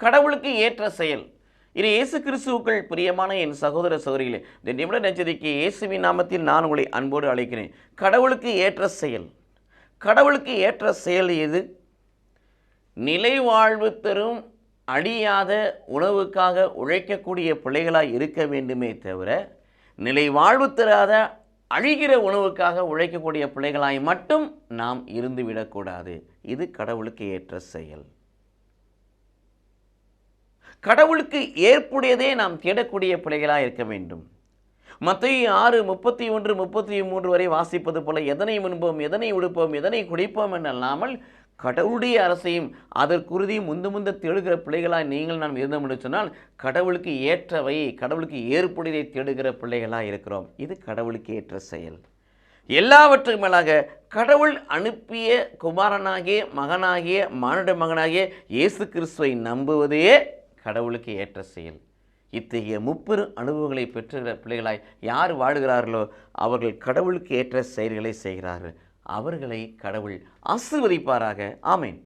கடவுளுக்கு ஏற்ற செயல். இது இயேசு கிறிஸ்துவுக்குள் பிரியமான என் சகோதர சகோதரிகளே இந்த நிமிட நச்சதிக்கு இயேசுவின் நாமத்தில் நான் உங்களை அன்போடு அழைக்கிறேன். கடவுளுக்கு ஏற்ற செயல். கடவுளுக்கு ஏற்ற செயல் எது? நிலை வாழ்வு தரும் அழியாத உணவுக்காக உழைக்கக்கூடிய பிள்ளைகளாக இருக்க வேண்டுமே தவிர நிலை வாழ்வு தராத அழிகிற உணவுக்காக உழைக்கக்கூடிய பிள்ளைகளாய் மட்டும் நாம் இருந்துவிடக்கூடாது இது கடவுளுக்கு ஏற்ற செயல். கடவுளுக்கு ஏற்புடையதே நாம் தேடக்கூடிய பிள்ளைகளாக இருக்க வேண்டும். மத்திய ஆறு முப்பத்தி ஒன்று முப்பத்தி மூன்று வரை வாசிப்பது போல எதனை உண்போம் எதனை உடுப்போம் எதனை குடிப்போம் என்றல்லாமல் கடவுளுடைய அரசையும் அதற்குறுதியும் முந்து முந்த தேடுகிற பிள்ளைகளாக நீங்கள் நாம் இருந்தோம் என்று சொன்னால் கடவுளுக்கு ஏற்றவை கடவுளுக்கு ஏற்புடையதை தேடுகிற பிள்ளைகளாக இருக்கிறோம். இது கடவுளுக்கு ஏற்ற செயல். எல்லாவற்றுக்கு மேலாக கடவுள் அனுப்பிய குமாரனாகிய மகனாகிய மானுட மகனாகிய இயேசு கிறிஸ்துவை நம்புவதே கடவுளுக்கு ஏற்ற செயல். இத்தகைய முப்பெரும் அனுபவங்களை பெற்றுகிற பிள்ளைகளாய் யார் வாழுகிறார்களோ அவர்கள் கடவுளுக்கு ஏற்ற செயல்களை செய்கிறார்கள். அவர்களை கடவுள் ஆசிர்வதிப்பாராக. ஆமேன்.